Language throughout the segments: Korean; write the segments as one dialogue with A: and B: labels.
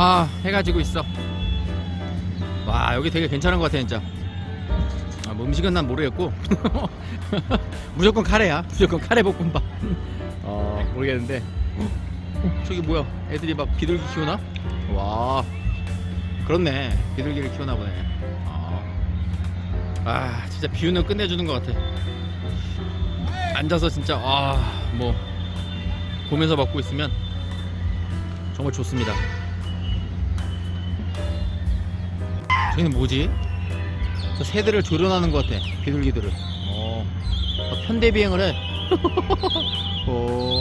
A: 아 해가 지고 있어. 와 여기 되게 괜찮은 것 같아 진짜. 아, 뭐 음식은 난 모르겠고. 무조건 카레야. 무조건 카레 볶음밥. 어 모르겠는데. 어, 저기 뭐야? 애들이 막 비둘기 키우나? 와 그렇네. 비둘기를 키우나 보네. 아, 아 진짜 뷰는 끝내주는 것 같아. 앉아서 진짜 아뭐 보면서 먹고 있으면 정말 좋습니다 저기는 뭐지? 저 새들을 조련하는 것 같아 비둘기들을 어, 어, 편대 비행을 해 어,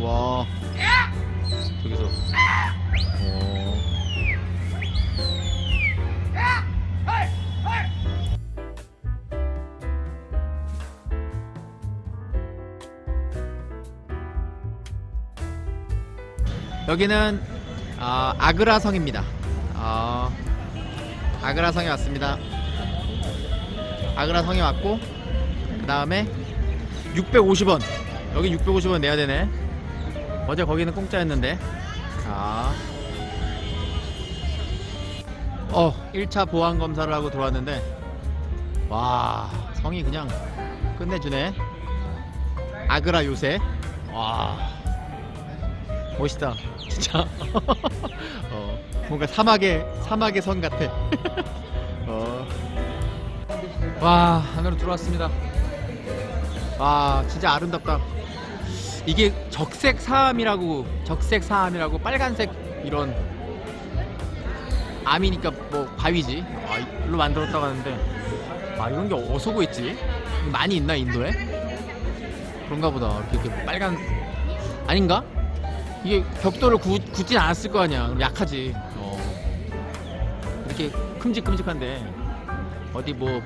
A: 와 저기서 어. 여기는 아, 아그라 성입니다. 아, 아그라 성에 왔습니다. 아그라 성에 왔고 그 다음에 650원. 여기 650원 내야 되네. 어제 거기는 공짜였는데. 아. 어, 1차 보안 검사를 하고 들어왔는데 와, 성이 그냥 끝내주네. 아그라 요새. 와. 멋있다 진짜 어, 뭔가 사막의 사막의 성 같아. 어. 와 안으로 들어왔습니다. 와 진짜 아름답다. 이게 적색 사암이라고 적색 사암이라고 빨간색 이런 암이니까 뭐 바위지. 아 이로 만들었다고 하는데. 아 이런 게 어디서 구했지? 많이 있나 인도에? 그런가 보다. 이렇게, 이렇게 빨간 아닌가? 이게 벽돌을 구, 굳진 않았을 거 아니야. 약하지. 어. 이렇게 큼직큼직한데 어디 뭐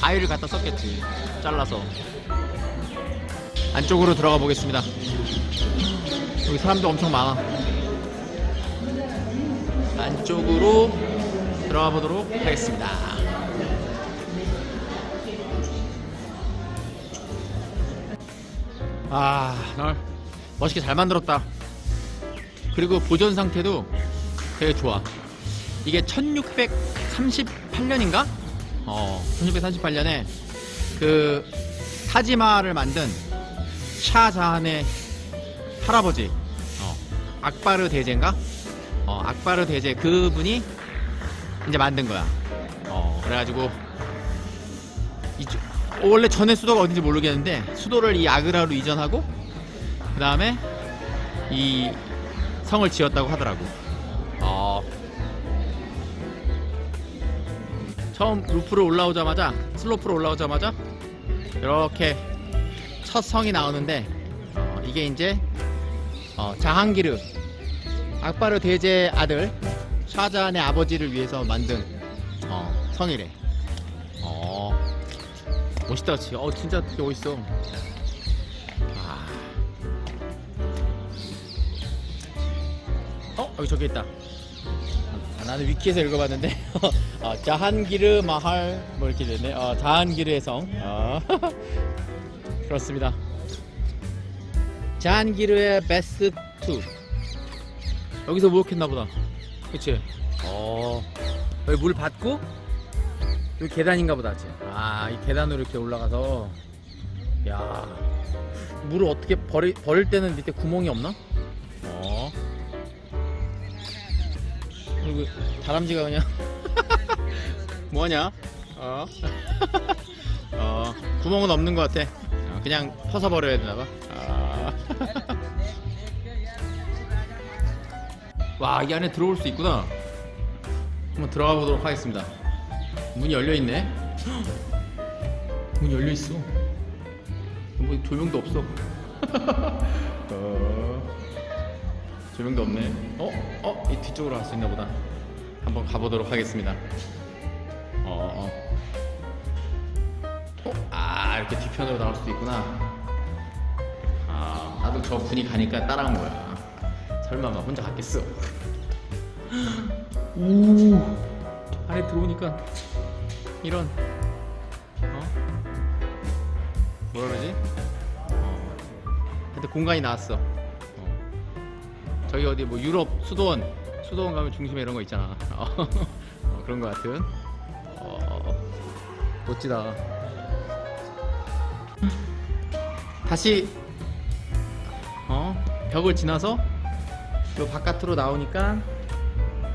A: 바위를 갖다 썼겠지. 잘라서. 안쪽으로 들어가 보겠습니다. 여기 사람도 엄청 많아. 안쪽으로 들어가 보도록 하겠습니다. 아, 널 멋있게 잘 만들었다. 그리고 보존 상태도 되게 좋아. 이게 1638년인가? 어, 1638년에 그 타지마를 만든 샤자한의 할아버지, 어, 악바르 대제인가? 어, 악바르 대제 그분이 이제 만든 거야. 어, 그래가지고 이쪽 원래 전에 수도가 어딘지 모르겠는데 수도를 이 아그라로 이전하고 그 다음에 이 성을 지었다고 하더라고. 어. 처음 루프로 올라오자마자 슬로프로 올라오자마자 이렇게 첫 성이 나오는데 어, 이게 이제 어, 자한기르 악바르 대제 아들 샤자한의 아버지를 위해서 만든 어, 성이래. 어. 멋있다, 지. 어, 진짜 되게 멋있어. 아. 어? 여기 저기 있다. 아, 나는 위키에서 읽어봤는데 어, 자한기르 마할 뭐 이렇게 되네. 어, 자한기르의 성. 어. 그렇습니다. 자한기르의 베스트 2. 여기서 목욕했나 보다. 그치? 어. 물 받고 여기 계단인가 보다. 아, 이 계단으로 이렇게 올라가서 야. 물을 어떻게 버리, 버릴 때는 밑에 구멍이 없나? 어. 그리고 다람쥐가 그냥 뭐하냐? 어? 어 구멍은 없는 것 같아. 어, 그냥 퍼서 버려야 되나 봐. 아. 와, 이 안에 들어올 수 있구나. 한번 들어가 보도록 하겠습니다. 문이 열려 있네. 문 열려 있어. 뭐 조명도 없어. 어. 조명도 없네. 어? 어? 이 뒤쪽으로 갈 수 있나 보다. 한번 가보도록 하겠습니다. 어. 어? 아, 이렇게 뒤편으로 나올 수도 있구나. 아, 나도 저 분이 가니까 따라온 거야. 설마 막 혼자 갔겠어. 오, 안에 들어오니까 이런, 어? 뭐라 그러지? 어. 하여튼 공간이 나왔어. 어. 저기 어디 뭐 유럽 수도원 수도원 가면 중심에 이런 거 있잖아. 어, 그런 거 같은. 어, 멋지다. 다시 어 벽을 지나서 요 바깥으로 나오니까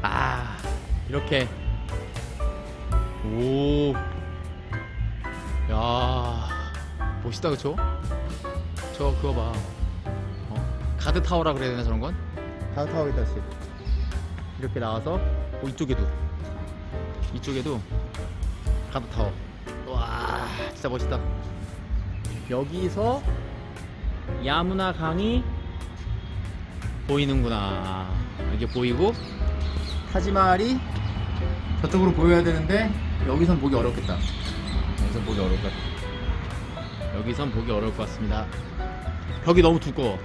A: 아 이렇게 오. 야 멋있다 그쵸? 저 그거 봐. 어? 가드 타워라 그래야 되나 저런 건? 타워겠다 씨. 이렇게 나와서 어, 이쪽에도 이쪽에도 가드 타워. 와 진짜 멋있다. 여기서 야무나 강이 보이는구나. 이게 보이고 타지마할이 저쪽으로 보여야 되는데 여기선 보기 어렵겠다. 여기선 보기 어려울 것 같아. 여기선 보기 어려울 것 같습니다. 벽이 너무 두꺼워.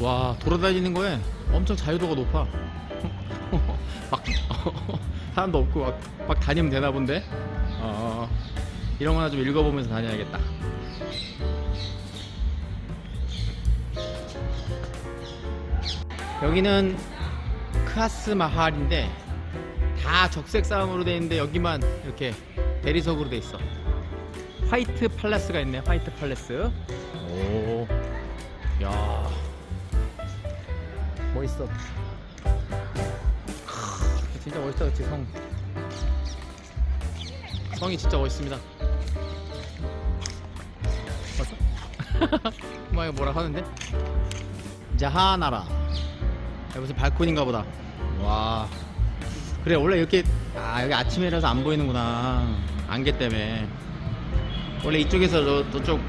A: 와 돌아다니는 거에 엄청 자유도가 높아. 막 사람도 없고 막, 막 다니면 되나 본데. 어, 이런 거나 좀 읽어보면서 다녀야겠다. 여기는 크아스 마할인데 다 적색 싸움으로 돼 있는데 여기만 이렇게 대리석으로 돼 있어. 화이트 팔레스가 있네. 화이트 팔레스. 오, 야, 멋있어. 크, 진짜 멋있다, 그치 성. 성이 진짜 멋있습니다. 봤어? 엄마가 뭐라 하는데? 자하나라. 여기 무슨 발코니인가 보다. 와. 그래 원래 이렇게 아 여기 아침이라서 안 보이는구나 안개 때문에 원래 이쪽에서 저, 저쪽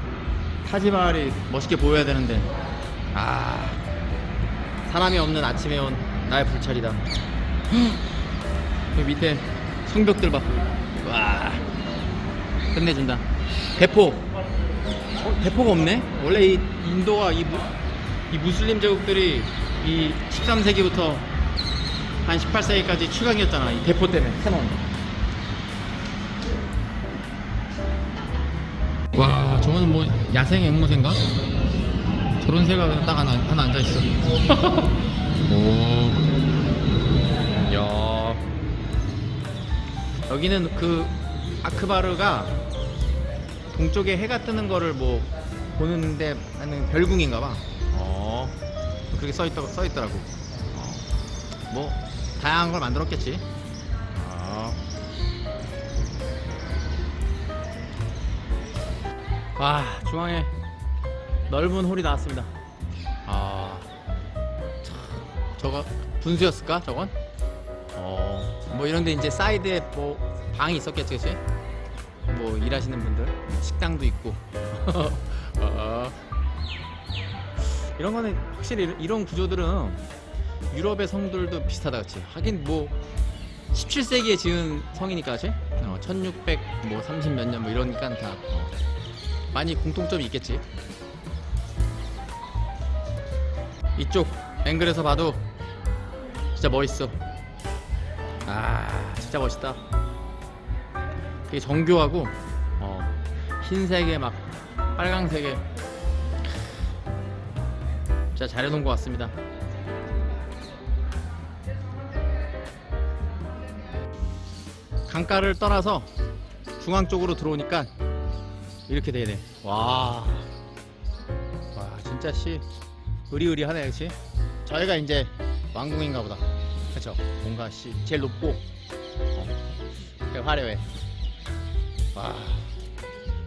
A: 타지마할이 멋있게 보여야 되는데 아 사람이 없는 아침에 온 나의 불찰이다. 그 밑에 성벽들 봐 와. 끝내준다. 대포. 어, 대포가 없네? 원래 이 인도가 이, 무, 이 무슬림 제국들이 이 13세기부터 한 18세기까지 최강이었잖아 이 대포 때문에 캐논 와 저거는 뭐 야생 앵무새인가? 저런 새가 딱 하나, 하나 앉아 있어. 오 야. 여기는 그 아크바르가 동쪽에 해가 뜨는 거를 뭐 보는데 하는 별궁인가 봐. 어. 그렇게 써있더, 써있더라고. 어. 뭐 다양한 걸 만들었겠지. 아. 와 중앙에 넓은 홀이 나왔습니다. 아, 참, 저거 분수였을까 저건? 어, 뭐 이런데 이제 사이드에 뭐 방이 있었겠지, 그치? 뭐 일하시는 분들 식당도 있고. 어, 이런 거는 확실히 이런- 구조들은 유럽의 성들도 비슷하다 그치 하긴 뭐 17세기에 지은 성이니까 그치 어, 1600뭐30몇 년 뭐 이러니까 다 어, 많이 공통점이 있겠지 이쪽 앵글에서 봐도 진짜 멋있어. 아 진짜 멋있다. 되게 정교하고 어, 흰색에 막 빨강색에 진짜 잘 해놓은 것 같습니다. 강가를 떠나서 중앙 쪽으로 들어오니까 이렇게 되네. 와, 와 진짜 씨 의리의리하네, 그렇지? 저희가 이제 왕궁인가 보다. 그렇죠? 뭔가 씨 제일 높고 어, 되게 화려해. 와,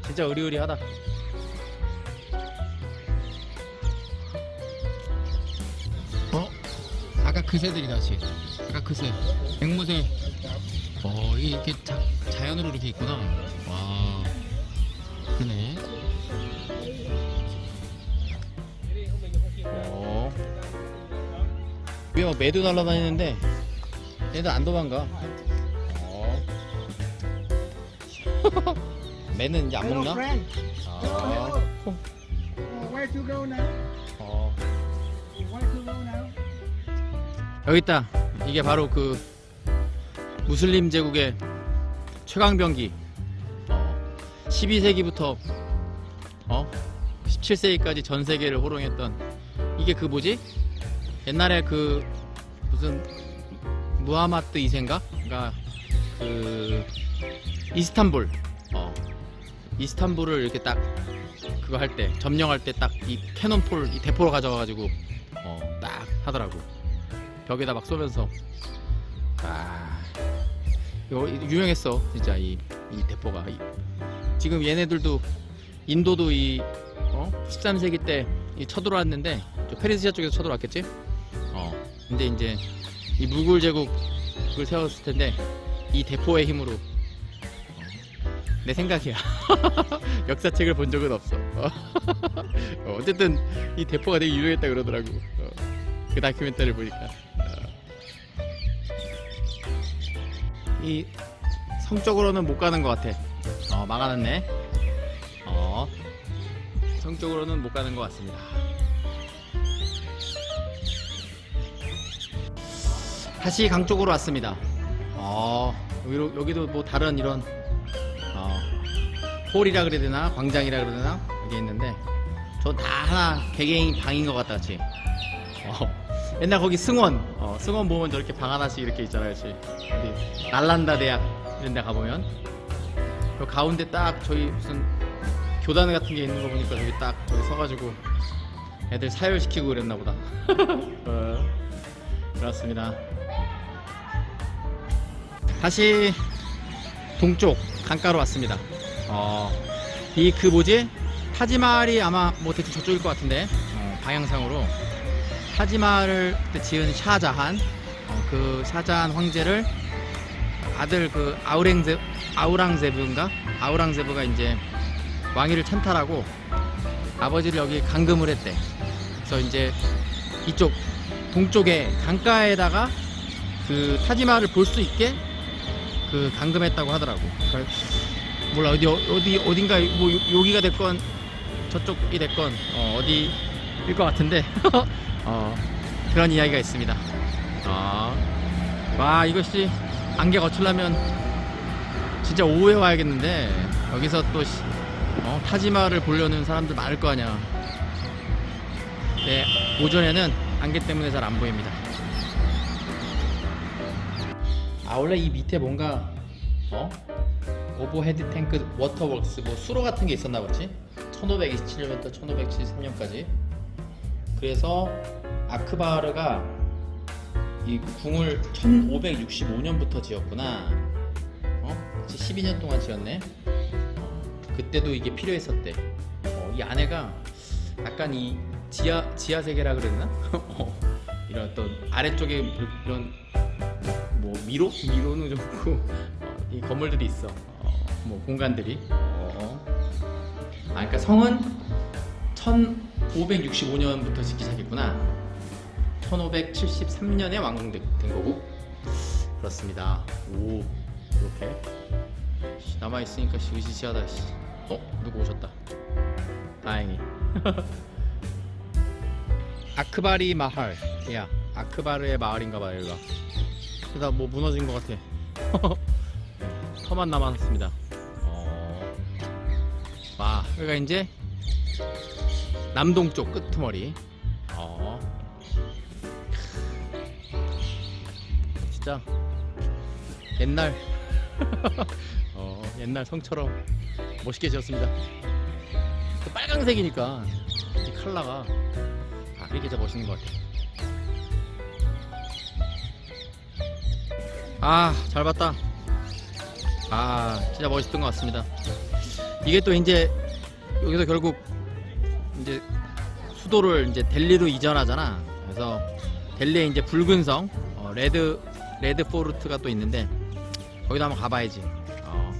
A: 진짜 의리의리하다. 어? 아까 그 새들이다, 씨. 아까 그 새. 앵무새. 어, 이게 이렇게 자, 자연으로 이렇게 있구나. 와, 그러네. 위에 막 매도 날아다니는데 얘들 안 도망가. 어. 매는 이제 안 먹나? 아? 어.
B: Now?
A: 여기 있다. 이게 바로 그 무슬림 제국의 최강병기. 어, 12세기부터 어 17세기까지 전 세계를 호롱했던 이게 그 뭐지? 옛날에 그 무슨 무하마트 이세인가? 그러니까 그 이스탄불 어 이스탄불을 이렇게 딱 그거 할 때 점령할 때 딱 이 캐논폴 이 대포로 가져와가지고 어 딱 하더라고 벽에다 막 쏘면서 아 이거 유명했어 진짜 이, 이 대포가 이- 지금 얘네들도 인도도 이 어? 13세기 때 이 쳐들어왔는데 저 페르시아 쪽에서 쳐들어왔겠지? 어 근데 이제 이 무굴 제국을 세웠을 텐데 이 대포의 힘으로. 어, 내 생각이야. 역사책을 본 적은 없어. 어, 어쨌든 이 대포가 되게 유명했다 그러더라고. 어, 그 다큐멘터리를 보니까. 어. 이 성적으로는 못 가는 것 같아. 어 막아놨네. 어 성적으로는 못 가는 것 같습니다 다시 강 쪽으로 왔습니다. 어 여기로, 여기도 뭐 다른 이런 어, 홀이라 그래야 되나? 광장이라 그래야 되나? 여기 있는데 전다 하나 개개인 방인 것 같다 그치 어, 옛날 거기 승원 어, 승원 보면 저렇게 방 하나씩 이렇게 있잖아요 그치 어디 날란다 대학 이런 데 가보면. 그 가운데 딱 저희 무슨 교단 같은 게 있는 거 보니까 저기 딱 저기 서가지고 애들 사열시키고 그랬나 보다. 어, 그렇습니다 다시 동쪽 강가로 왔습니다. 어, 이 그 뭐지? 타지마할이 아마 뭐 대충 저쪽일 것 같은데 어, 방향상으로 타지마할을 지은 샤자한 어, 그 샤자한 황제를 아들 그 아우랭제 아우랑제브인가 아우랑제브가 이제 왕위를 찬탈하고 아버지를 여기 감금을 했대. 그래서 이제 이쪽 동쪽에 강가에다가 그 타지마할을 볼수 있게 그 감금했다고 하더라고. 그러니까 몰라 어디 어디 어딘가 뭐 요- 여기가 됐건 저쪽이 됐건 어, 어디일 것 같은데 어, 그런 이야기가 있습니다. 어. 와 이것이 안개 거칠려면 진짜 오후에 와야겠는데 여기서 또 시- 어, 타지마를 보려는 사람들 많을 거 아니야. 네 오전에는 안개 때문에 잘 안 보입니다. 아 원래 이 밑에 뭔가 어? 오버헤드 탱크 워터웍스 뭐 수로 같은 게 있었나 보지? 1527년부터 1573년까지. 그래서 아크바르가 이 궁을 1565년부터 지었구나. 어? 그치 12년 동안 지었네. 어, 그때도 이게 필요했었대. 어, 이 안에가 약간 이 지하 지하 세계라 그랬나? 어, 이런 어떤 아래쪽에 이런 뭐 미로? 미로는 좋고 어, 이 건물들이 있어. 어, 뭐 공간들이. 어. 아 그러니까 성은 1565년부터 짓기 시작했구나. 1573년에 완공된 거고. 그렇습니다. 오 이렇게 남아 있으니까 시시시하다. 씨. 어 누구 오셨다. 다행히. 아크바리 마할. 야 아크바르의 마을인가봐 여기가. 그다 뭐 무너진 것 같아. 터만 남았습니다. 어. 와, 여기가 이제 남동쪽 끄트머리. 어. 진짜 옛날 어, 옛날 성처럼 멋있게 지었습니다. 그 빨강색이니까 이 컬러가 아, 이게 진짜 멋있는 것 같아. 아, 잘 봤다. 아, 진짜 멋있던 것 같습니다. 이게 또 이제 여기서 결국 이제 수도를 이제 델리로 이전하잖아. 그래서 델리에 이제 붉은 성, 어, 레드 레드 포르트가 또 있는데 거기도 한번 가봐야지. 어,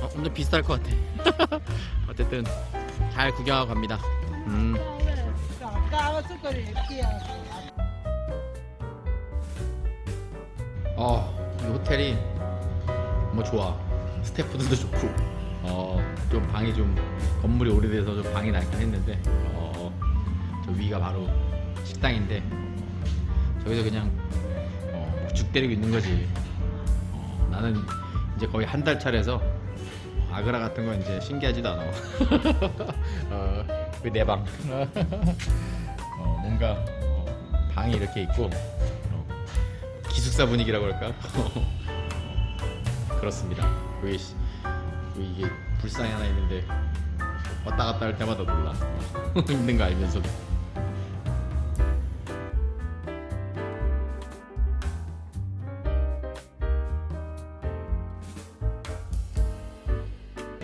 A: 어, 엄청 비쌀 것 같아. 어쨌든 잘 구경하고 갑니다. 음. 어, 이 호텔이 뭐 좋아. 스태프들도 좋고, 어, 좀 방이 좀 건물이 오래돼서 좀 방이 낡긴 했는데, 어, 저 위가 바로 식당인데, 어, 저기서 그냥 어, 뭐죽 때리고 있는 거지. 어, 나는 이제 거의 한 달 차례서 아그라 같은 건 이제 신기하지도 않아. 어, 그내 방. 어, 뭔가 어, 방이 이렇게 있고 어, 기숙사 분위기라고 할까? 그렇습니다. 여기, 시- 여기 이게 불상이 하나 있는데 왔다 갔다 할 때마다 놀라. 있는 거 알면서도.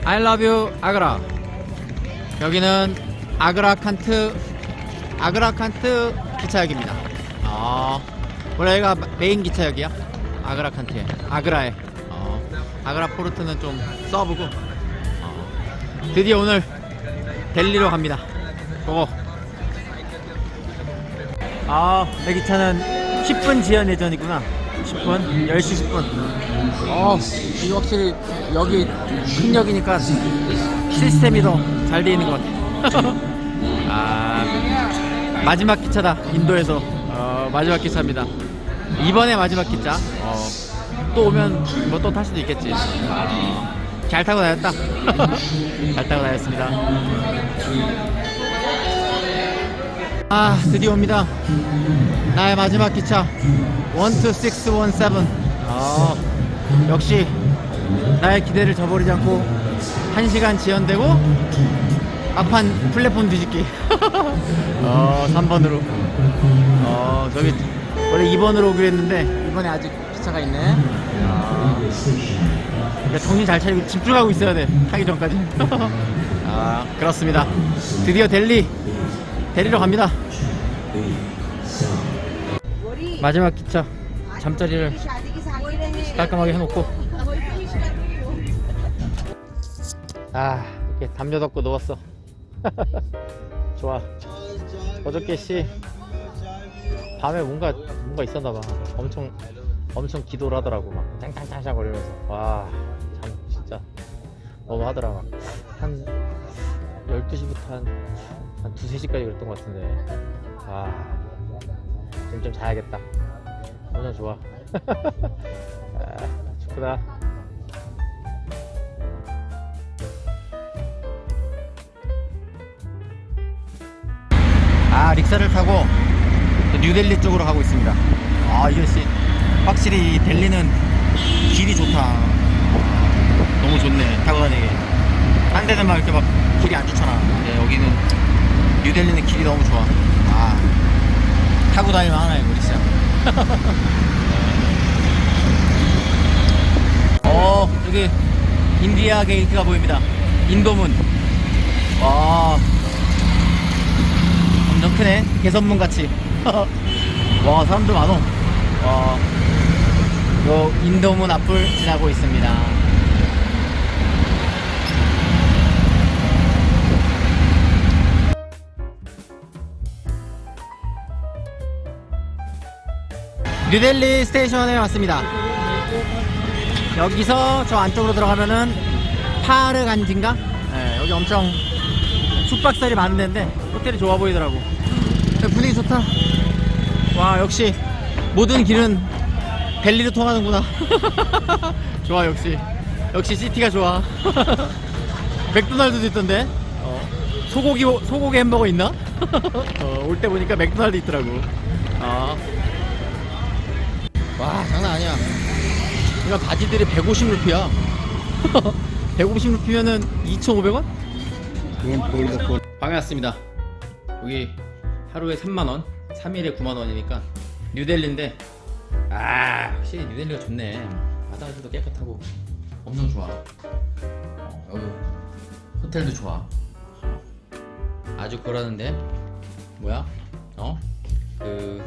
A: You 아그라. 여기는 아그라 칸트 아그라 칸트 기차역입니다. 아, 원래 여기가 메인 기차 역이야? 아그라 칸트에 아그라에. 어, 아그라 포르트는 좀 서브고. 어, 드디어 오늘 델리로 갑니다. 고고. 아, 내 기차는 10분 지연 예정이구나. 10분? 10시 10분. 어, 이거 확실히 여기 큰 역이니까 시스템이 더 잘 돼 있는 것 같아. 아, 마지막 기차다. 인도에서 어, 마지막 기차입니다. 이번에 마지막 기차. 어, 또 오면 뭐 또 탈 수도 있겠지. 어, 잘 타고 다녔다. 잘 타고 다녔습니다. 아, 드디어 옵니다. 나의 마지막 기차 12617. 아, 역시 나의 기대를 저버리지 않고 1시간 지연되고 막판 플랫폼 뒤집기. 어, 3번으로. 어, 저기 원래 2번으로 오기로 했는데 이번에 아직 기차가 있네. 아, 그러니까 정신 잘 차리고 집중하고 있어야 돼. 타기 전까지. 아, 그렇습니다. 드디어 델리 델리로 갑니다. 마지막 기차 잠자리를 깔끔하게 해놓고 아 이렇게 담요 덮고 누웠어 좋아 어저께 씨 밤에 뭔가 뭔가 있었나 봐. 엄청 엄청 기도를 하더라고. 막 짱짱짱짱 거리면서. 와 참 진짜. 너무 하더라 막 한 12시부터 한, 한 2, 3시까지 그랬던 것 같은데. 아 지금 좀 자야겠다. 오늘 좋아. 아, 좋구나. 아 릭사를 타고 뉴델리 쪽으로 가고 있습니다. 아씨 확실히 이 델리는 길이 좋다. 너무 좋네 타고 다니기. 딴 데는 막 이렇게 막 길이 안 좋잖아. 근데 여기는 뉴델리는 길이 너무 좋아. 아 타고 다니면 하나 이거 릭사 어 여기 인디아 게이트가 보입니다. 인도문. 와 엄청 크네. 개선문 같이 와 사람들 많어. 와. 요 인도문 앞을 지나고 있습니다. 뉴델리 스테이션에 왔습니다. 여기서 저 안쪽으로 들어가면은 파르간지인가? 네, 여기 엄청 숙박살이 많은 데인데 호텔이 좋아 보이더라고. 네, 분위기 좋다. 와 역시 모든 길은 델리로 통하는구나. 좋아 역시. 역시 시티가 좋아. 맥도날드도 있던데? 어, 소고기 소고기 햄버거 있나? 어, 올 때 보니까 맥도날드 있더라고. 어. 와 장난 아니야. 이런 바지들이 150루피야. 150루피면은 2,500원? 반갑습니다. 여기 하루에 3만원 3일에 9만원이니까 뉴델리인데 아 확실히 뉴델리가 좋네. 바다들도 깨끗하고 엄청 좋아. 어, 여기 호텔도 좋아. 아주 그러는데 뭐야? 어? 그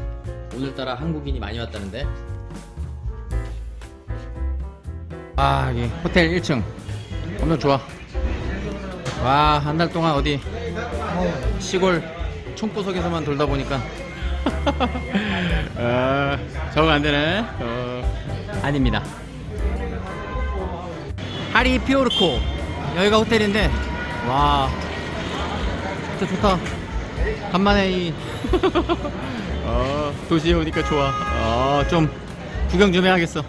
A: 오늘따라 한국인이 많이 왔다는데? 아 여기 호텔 1층. 엄청 좋아. 와 한 달 동안 어디 시골 총구석에서만 돌다 보니까. 어, 적응 안 되네. 어, 아닙니다. 하리 피오르코 여기가 호텔인데 와 진짜 좋다. 간만에 이 어, 도시에 오니까 좋아. 어, 좀 구경 좀 해야겠어